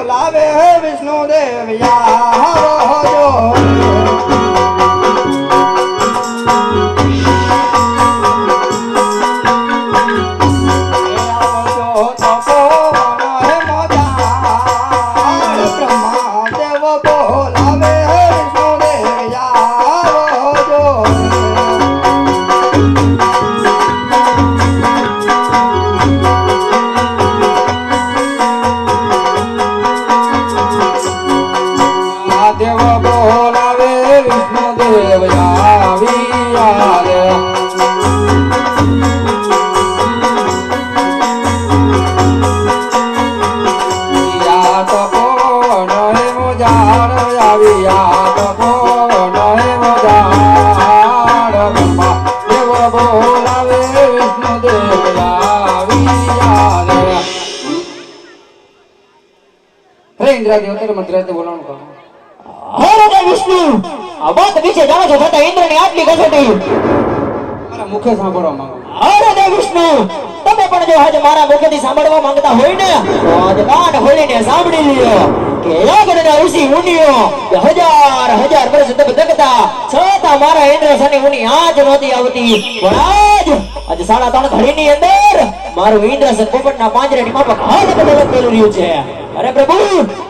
બોલાવે વિષ્ણુ દેવ આવો ઇન્દ્રાદેવ તારે મંત્રાતે બોલાવવાનું કહો હરે વિષ્ણુ. આ વાત વિશે જાણો છો છતાં ઇન્દ્રની આટલી કસોટી મારા મુખે સાંભળવા માંગો. અરે રાજા વિષ્ણુ તમે પણ જો આજે મારા મુખેથી સાંભળવા માંગતા હોય ને તો આજે કાન ખોલીને સાંભળી લ્યો. કે યાગણના ઋષિ મુનિઓ હજાર હજાર વર્ષ તપ જગતા છતાં મારા ઇન્દ્ર શનિ મુનિ આજ નહોતી આવતી. પણ આજ આજે સાડા ત્રણ ઘડીની અંદર મારું ઇન્દ્ર પોપટના પાંજરાની માફક હાથ બદલ મેળવી રહ્યું છે. અરે પ્રભુ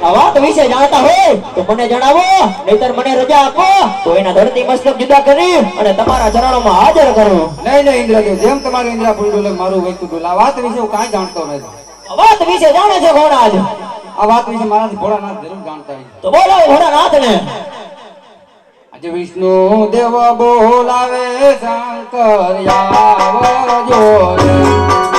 આ વાત વિશે જાણતા હોય તો મને જણાવો નહીતર મને રજા આપો. તો એના ધરતી મસ્તક જુદા કરી અને તમારા ચરણોમાં હાજર કરું. નહીં નહીં ઇન્દ્રદેવ જેમ તમારું ઇન્દ્રા ભૂલ મારું વૈકુ ડોલે આ વાત વિશે હું કાંઈ જાણતો નથી. વાત વિશે જાણે છે ઘોડા આજ? આ વાત વિશે મારા ભોળાનાથ જરૂર જાણતા તો બોલો ભોળાનાથ ને આજે વિષ્ણુ દેવ બોલાવે શંકર આવજો રે